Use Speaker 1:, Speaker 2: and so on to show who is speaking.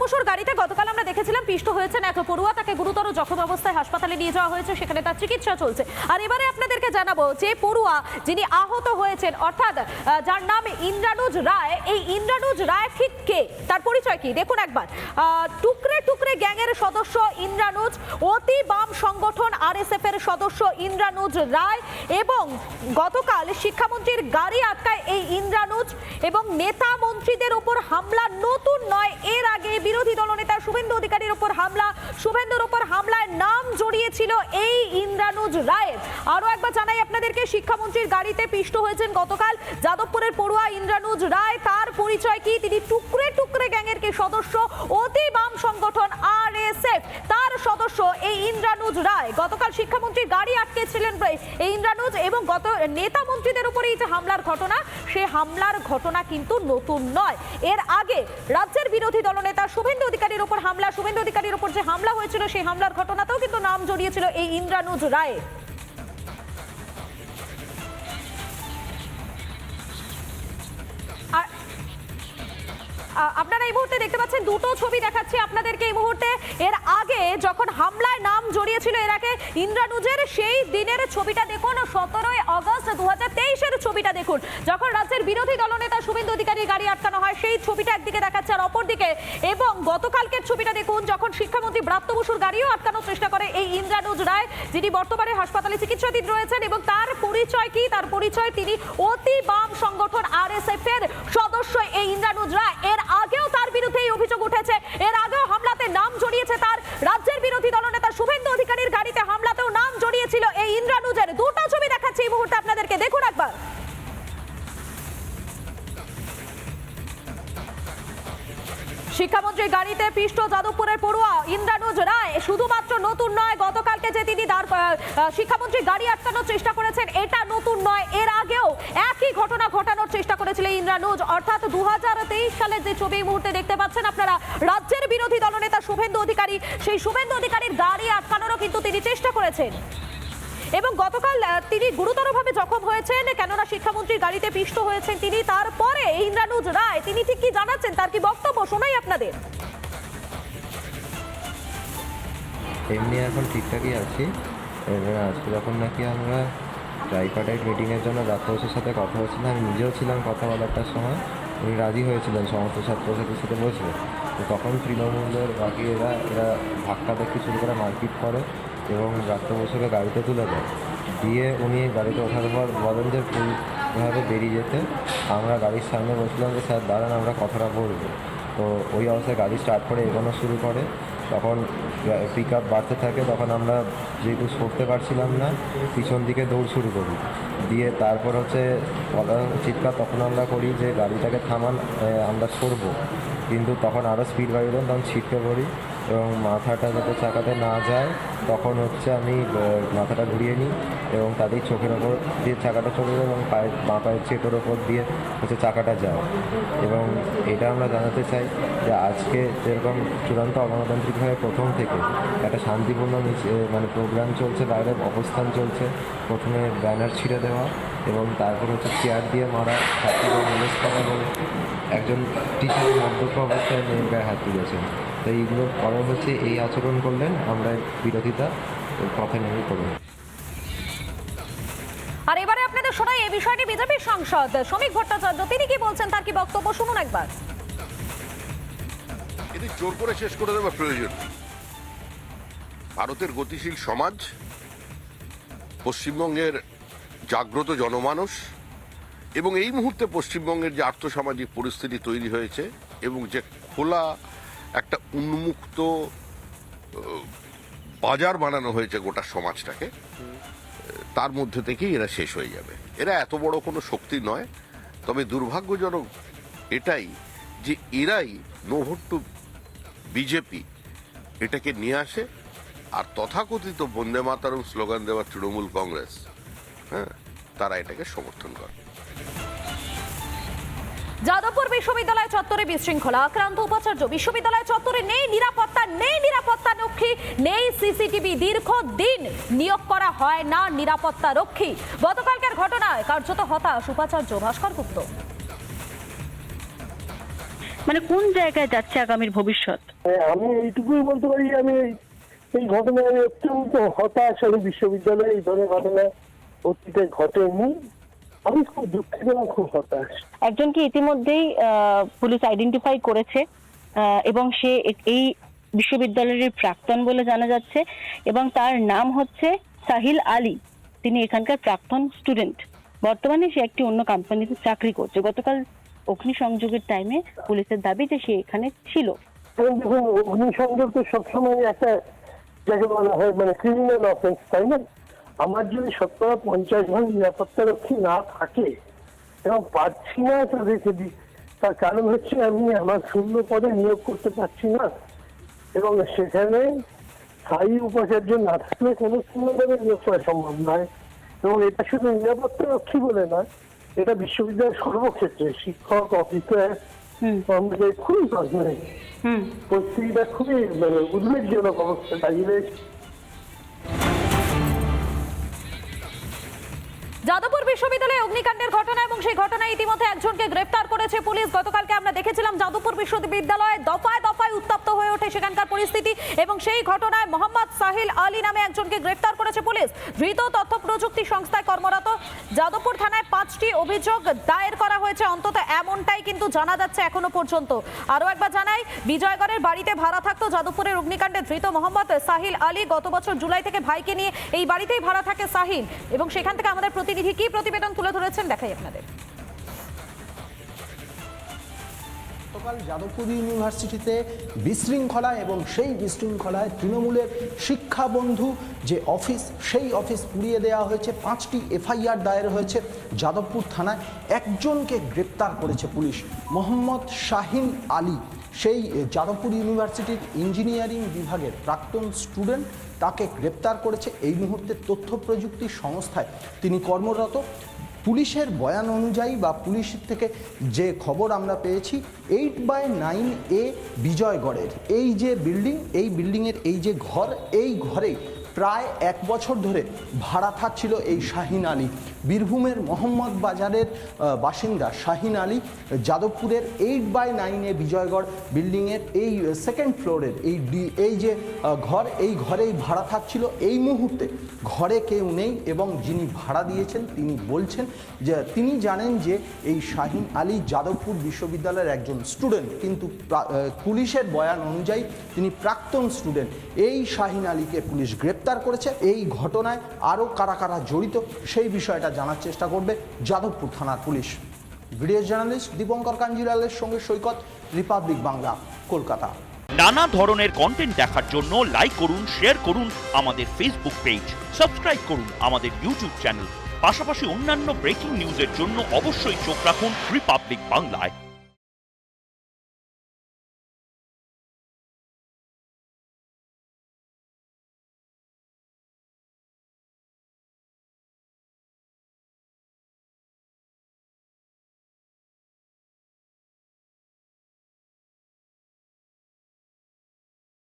Speaker 1: বসুর গাড়িতে গতকাল আমরা দেখেছিলাম পিষ্ট হয়েছেন এক পড়ুয়া। তাকে গুরুতর জখম অবস্থায় হাসপাতালে নিয়ে যাওয়া হয়েছে, সেখানে তার চিকিৎসা চলছে। আর এবারে আপনাদেরকে জানাব যে পড়ুয়া যিনি আহত হয়েছেন, অর্থাৎ যার নাম ইন্দ্রানুজ রায়, এই ইন্দ্রানুজ রায় ঠিক কে? তার পরিচয় কি? দেখুন একবার। টুকরে টুকরে গ্যাংয়ের সদস্য ইন্দ্রানুজ, অতি বাম সংগঠন আরএসএফ এর সদস্য ইন্দ্রানুজ রায় এবং গতকাল শিক্ষামন্ত্রীর গাড়ি আটকায় এই ইন্দ্রানুজ এবং নেতা মন্ত্রীদের উপর হামলা নতুন নয়, এর আগে বিরোধী দলনেতা শুভেন্দু অধিকারীর উপর হামলা। শুভেন্দুর উপর হামলায় নাম জড়িয়েছিল এই ইন্দ্রানুজ রায়ের আরও একবার জানাই আপনাদেরকে, শিক্ষামন্ত্রীর গাড়িতে পিষ্ট হয়েছেন গতকাল যাদবপুরের পড়ুয়া ইন্দ্রানুজ রায়। তার পরিচয় কি? তিনি টুকরে টুকরে গ্যাংয়ের কি সদস্য। অতি বাম সংগঠন আর তার সদস্য এই ইন্দ্রানুজ রায়, গতকাল শিক্ষামন্ত্রীর গাড়ি আটকেছিলেন এই ইন্দ্রানুজ এবং গত নেতা মন্ত্রীদের উপরে এই যে হামলার ঘটনা, সে হামলার ঘটনা কিন্তু নতুন নয়। এর আগে রাজ্যের বিরোধী দলনেতা শুভেন্দু অধিকারীর উপর হামলা, শুভেন্দু অধিকারীর উপর যে হামলা হয়েছিল, সেই হামলার ঘটনাতেও কিন্তু নাম জড়িয়েছিল এই ইন্দ্রানুজ রায়। আপনারা এই মুহূর্তে দেখতে পাচ্ছেন, দুটো ছবি দেখাচ্ছি আপনাদেরকে এই মুহূর্তে। এর আগে যখন হামলায় নাম জড়িয়েছিল, এর আগে ইন্দ্রানুজের সেই দিনের ছবিটা দেখুন, সতেরোই আগস্ট দু হাজার ছবিটা দেখুন। যখন রাজ্যের বিরোধী দলনেতা শুভেন্দু অধিকারী গাড়ি আটকানো হয়, সেই ছবিটা একদিকে দেখাচ্ছে আর অপরদিকে এবং গতকালকের ছবিটা দেখুন, যখন শিক্ষামন্ত্রী ব্রাত্য বসুর গাড়িও আটকানোর চেষ্টা করে এই ইন্দ্রানুজ রায়, যিনি বর্তমানে হাসপাতালে চিকিৎসাধীন রয়েছেন এবং তার পরিচয় কি? তার পরিচয় তিনি অতি বাম সংগঠন আরএসএফ এর সদস্য এই ইন্দ্রানুজ রায়। এর আগেও তার বিরুদ্ধে অভিযোগ উঠেছে। এর আগেও হামলাতে নাম জড়িয়েছে তার। রাজ্যের বিরোধী দলনেতা শুভেন্দু অধিকারীর গাড়িতে হামলাতেও নাম জড়িয়েছিল এই ইন্দ্রানুজের। দুটো ছবি দেখাচ্ছি এই মুহূর্তে আপনাদেরকে। দেখুন একবার। শিক্ষামন্ত্রীর গাড়িতে পিষ্ট যাদবপুরের পড়ুয়া ইন্দ্রানুজ রায় শুধুমাত্র নতুন নয়, গতকালকে যে তিনি শিক্ষামন্ত্রীর গাড়ি আটকানোর চেষ্টা করেছেন এটা নতুন নয়, এর আগেও একই ঘটনা ঘটানোর চেষ্টা করেছিল ইন্দ্রানুজ। অর্থাৎ দু সালের যে ছবি মুহূর্তে দেখতে পাচ্ছেন আপনারা, রাজ্যের বিরোধী দলনেতা শুভেন্দু অধিকারী, সেই শুভেন্দু অধিকারীর গাড়ি আটকানোরও কিন্তু তিনি চেষ্টা করেছেন। এবং গতকাল তিনি গুরুতরভাবে জখম হয়েছেন, কেননা শিক্ষামন্ত্রীর গাড়িতে পিষ্ট হয়েছেন তিনি। তারপরে ইন্দ্রানুজ রায়, তিনি ঠিক কি জানাচ্ছেন? তার কি বক্তব্য শোনাই আপনাদের?
Speaker 2: এমনি এখন ঠিকঠাকই আছি। এবার আজকে যখন নাকি আমরা ট্রাইপার্টাইট মিটিংয়ের জন্য ডাক্তারবাবুর সাথে কথা হচ্ছিল আমি নিজেও ছিলাম কথা বলারটার সময়। উনি রাজি হয়েছিলেন, সমস্ত ছাত্রছাত্রীর সাথে বসে তো তখন তৃণমূলের বাকি এরা এরা ধাক্কা দেখি শুরু করে মারপিট করে এবং ডাক্তার বসুকে গাড়িতে তুলে দেয়। দিয়ে উনি গাড়িতে ওঠার পর বলেন যে পুরোভাবে বেরিয়ে যেতে। আমরা গাড়ির সামনে বসলাম যে, স্যার, দাঁড়ান, আমরা কথাটা বলব। তো ওই অবস্থায় গাড়ি স্টার্ট করে এগোনো শুরু করে। তখন পিক আপ বাড়তে থাকে, তখন আমরা যেহেতু সরতে পারছিলাম না, পিছন দিকে দৌড় শুরু করি। দিয়ে তারপর হচ্ছে চিৎকার তখন আমরা করি যে, গাড়িটাকে থামান আমরা সরবো। কিন্তু তখন আরও স্পিড বাড়ি বাড়িয়ে তখন ছিটকে পড়ি এবং মাথাটা যাতে চাকাতে না যায়, তখন হচ্ছে আমি মাথাটা ঘুরিয়ে নিই। এবং তাদের চোখের ওপর দিয়ে চাকাটা চলে যায় এবং পায়ের বাঁ পায়ের চেটোর ওপর দিয়ে হচ্ছে চাকাটা যায়। এবং এটা আমরা জানাতে চাই যে আজকে যেরকম চূড়ান্ত অগণতান্ত্রিকভাবে প্রথম থেকে একটা শান্তিপূর্ণ মানে প্রোগ্রাম চলছে, বাইরে অবস্থান চলছে, প্রথমে ব্যানার ছিঁড়ে দেওয়া এবং তারপর হচ্ছে চেয়ার দিয়ে মারা ছাত্রীদের রিলিজ করা এবং একজন টিচার মদ্যপ অবস্থায় মেয়ের গায়ে হাত তুলেছেন। তো এইগুলো কারণ হচ্ছে, এই আচরণ করলেন আমরা বিরোধিতা পথে নেমে করব
Speaker 1: আপনাদের শোনাই, এই বিষয়টি বিজেপির সাংসদ শ্রমিক ভট্টাচার্য, তিনি কি বলছেন? তার কি বক্তব্য? শুনুন একবার।
Speaker 3: এদের জোর করে শেষ করে দেওয়া প্রয়োজন। ভারতের গতিশীল সমাজ, পশ্চিমবঙ্গের জাগ্রত জনমানস এবং এই মুহূর্তে পশ্চিমবঙ্গের যে আর্থসামাজিক পরিস্থিতি তৈরি হয়েছে, এবং যে খোলা একটা উন্মুক্ত বাজার বানানো হয়েছে গোটা সমাজটাকে তার মধ্যে থেকেই এরা শেষ হয়ে যাবে। এরা এত বড় কোনো শক্তি নয়, তবে দুর্ভাগ্যজনক এটাই যে এরাই নো টু বিজেপি এটাকে নিয়ে আসে আর তথাকথিত বন্দে মাতারম স্লোগান দেওয়া তৃণমূল কংগ্রেস হ্যাঁ তারা এটাকে সমর্থন করে।
Speaker 1: যাদবপুর বিশ্ববিদ্যালয় চত্বরে বিশৃঙ্খলা আক্রান্ত উপাচার্য বিশ্ববিদ্যালয় চত্বরে নেই নিরাপত্তা নেই নিরাপত্তা রক্ষী নেই সিসিটিভি দীর্ঘদিন নিয়োগ করা হয় না নিরাপত্তা রক্ষী। গতকালকের ঘটনায় কার্যত হতাশ উপাচার্য ভাস্কর গুপ্ত।
Speaker 4: মানে কোন জায়গায় যাচ্ছে আগামীর ভবিষ্যৎ?
Speaker 5: আমি এইটুকুই বলতে পারি আমি এই- এই ঘটনায় অত্যন্ত হতাশ আমি বিশ্ববিদ্যালয়ে এই ধরনের ঘটনা অতীতে ঘটেনি। আমি খুব দুঃখিত এবং খুব হতাশ।
Speaker 4: একজনকে ইতিমধ্যেই পুলিশ আইডেন্টিফাই করেছে এবং সে এই বিশ্ববিদ্যালয়ের প্রাক্তন বলে জানা যাচ্ছে এবং তার নাম হচ্ছে সাহিল আলী। তিনি এখানকার প্রাক্তন স্টুডেন্ট বর্তমানে সে একটি অন্য কোম্পানিতে চাকরি করছে। গতকাল অগ্নিসংযোগের টাইমে পুলিশের দাবি যে সে এখানে ছিল।
Speaker 5: অগ্নিসংযোগ তো সবসময় একটা যাকে বলা হয় মানে ক্রিমিনাল অফেন্স তাই না? আমার যদি শতকরা পঞ্চাশ ভাগ নিরাপত্তা রক্ষী না থাকে এবং পাচ্ছি না তাদেরকে দিই তার কারণ হচ্ছে আমি আমার শূন্য পদে নিয়োগ করতে পারছি না। এবং সেখানে স্থায়ী উপাচার্য না থাকলে কোনো শূন্য পদে নিয়োগ করা সম্ভব নয়। এবং এটা শুধু নিরাপত্তা রক্ষী বলে নয় এটা বিশ্ববিদ্যালয়ের সর্বক্ষেত্রে শিক্ষক অফিসার। কর্মচারী খুবই
Speaker 4: হুম।
Speaker 5: পরিস্থিতিটা খুবই মানে উদ্বেগজনক অবস্থা দাঁড়িয়ে রয়েছে
Speaker 1: যাদবপুর বিশ্ববিদ্যালয়ে অগ্নিকাণ্ডের ঘটনা এবং সেই ঘটনায় ইতিমধ্যে একজনকে গ্রেফতার করেছে পুলিশ। গতকালকে আমরা দেখেছিলাম যাদবপুর বিশ্ববিদ্যালয়ে দফায় দফায় উত্তপ্ত হয়ে ওঠে সেখানকার পরিস্থিতি এবং সেই ঘটনায় মোহাম্মদ সাহিল আলী নামে একজনকে গ্রেফতার করেছে পুলিশ। ধৃত তথ্য প্রযুক্তি সংস্থায় কর্মরত যাদবপুর থানায় পাঁচটি অভিযোগ দায়ের করা হয়েছে। অন্তত এমনটাই কিন্তু জানা যাচ্ছে এখনও পর্যন্ত। আরও একবার জানাই, বিজয়গড়ের বাড়িতে ভাড়া থাকতো যাদবপুরের অগ্নিকাণ্ডে ধৃত মোহাম্মদ সাহিল আলী। গত বছর জুলাই থেকে ভাইকে নিয়ে এই বাড়িতেই ভাড়া থাকে সাহিল এবং সেখান থেকে আমাদের প্রতিনিধি কি প্রতিবেদন তুলে ধরেছেন দেখাই আপনাদের
Speaker 6: গতকাল যাদবপুর ইউনিভার্সিটিতে বিশৃঙ্খলা এবং সেই বিশৃঙ্খলায় তৃণমূলের শিক্ষাবন্ধু যে অফিস, সেই অফিস পুড়িয়ে দেওয়া হয়েছে, পাঁচটি এফআইআর দায়ের হয়েছে যাদবপুর থানায়। একজনকে গ্রেপ্তার করেছে পুলিশ, মোহাম্মদ শাহিন আলী। সেই যাদবপুর ইউনিভার্সিটির ইঞ্জিনিয়ারিং বিভাগের প্রাক্তন স্টুডেন্ট তাকে গ্রেপ্তার করেছে। এই মুহূর্তে তথ্য প্রযুক্তি সংস্থায় তিনি কর্মরত। পুলিশের বয়ান অনুযায়ী বা পুলিশের থেকে যে খবর আমরা পেয়েছি এইট বাই নাইন এ বিজয়গড়ের। এই যে বিল্ডিং এই বিল্ডিংয়ের এই যে ঘর, এই ঘরে প্রায় এক বছর ধরে ভাড়া থাকছিল এই শাহিন আলী। বীরভূমের মোহাম্মদ বাজারের বাসিন্দা শাহিন আলী যাদবপুরের এইট বাই নাইনে বিজয়গড় বিল্ডিংয়ের এই সেকেন্ড ফ্লোরের এই এই যে ঘর, এই ঘরেই ভাড়া থাকছিল। এই মুহূর্তে ঘরে কেউ নেই এবং যিনি ভাড়া দিয়েছেন তিনি বলছেন যে, তিনি জানেন যে এই শাহিন আলী যাদবপুর বিশ্ববিদ্যালয়ের একজন স্টুডেন্ট কিন্তু পুলিশের বয়ান অনুযায়ী তিনি প্রাক্তন স্টুডেন্ট এই শাহিন আলীকে পুলিশ গ্রেপ্তার করেছে। এই ঘটনায় আরও কারা কারা জড়িত সেই বিষয়টা জানার চেষ্টা করবে যাদবপুর থানার পুলিশ। ভিডিও জার্নালিস্ট দীপঙ্কর কাঞ্জিলালের সঙ্গে সৈকত, রিপাবলিক বাংলা, কলকাতা।
Speaker 7: নানা ধরনের কন্টেন্ট দেখার জন্য লাইক করুন শেয়ার করুন আমাদের ফেসবুক পেজ সাবস্ক্রাইব করুন আমাদের ইউটিউব চ্যানেল পাশাপাশি অন্যান্য ব্রেকিং নিউজের জন্য অবশ্যই চোখ রাখুন রিপাবলিক বাংলায়